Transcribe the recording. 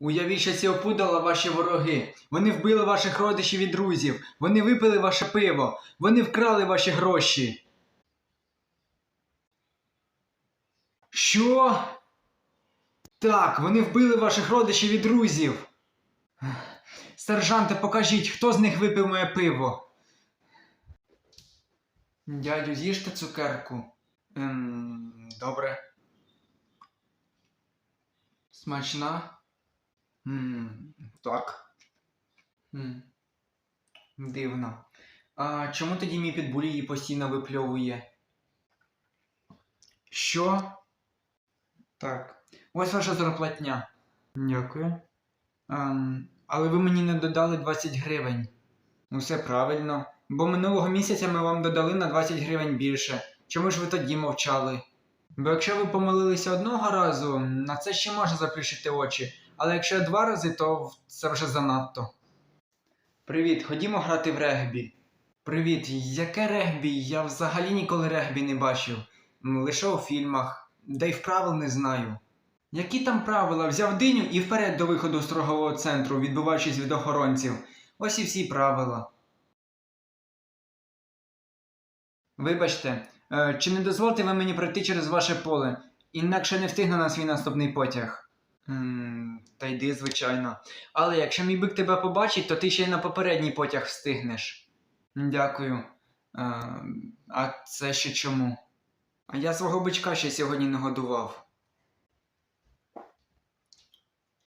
Уявіть, що ці опудала ваші вороги. Вони вбили ваших родичів і друзів. Вони випили ваше пиво. Вони вкрали ваші гроші. Що? Так, вони вбили ваших родичів і друзів. Сержанте, покажіть, хто з них випив моє пиво. Дядю, з'їжте цукерку. Ем, добре. Смачна? М, так. М, дивно. А чому тоді мій підбуль її постійно випльовує? Що? Так. Ось ваша зарплатня. Дякую. Ем, але ви мені не додали 20 гривень. Усе правильно. Бо минулого місяця ми вам додали на 20 гривень більше. Чому ж ви тоді мовчали? Бо якщо ви помилилися одного разу, на це ще можна заплющити очі, але якщо два рази, то це вже занадто. Привіт, ходімо грати в регбі. Привіт, яке регбі? Я взагалі ніколи регбі не бачив. Лише у фільмах, де й правил не знаю. Які там правила? Взяв диню і вперед до виходу з торгового центру, відбиваючись від охоронців. Ось і всі правила. Вибачте, е, чи не дозволите ви мені пройти через ваше поле, інакше не встигну на свій наступний потяг. Та йди, звичайно. Але якщо мій бик тебе побачить, то ти ще й на попередній потяг встигнеш. Дякую. Е, А це ще чому? А я свого бичка ще сьогодні не годував.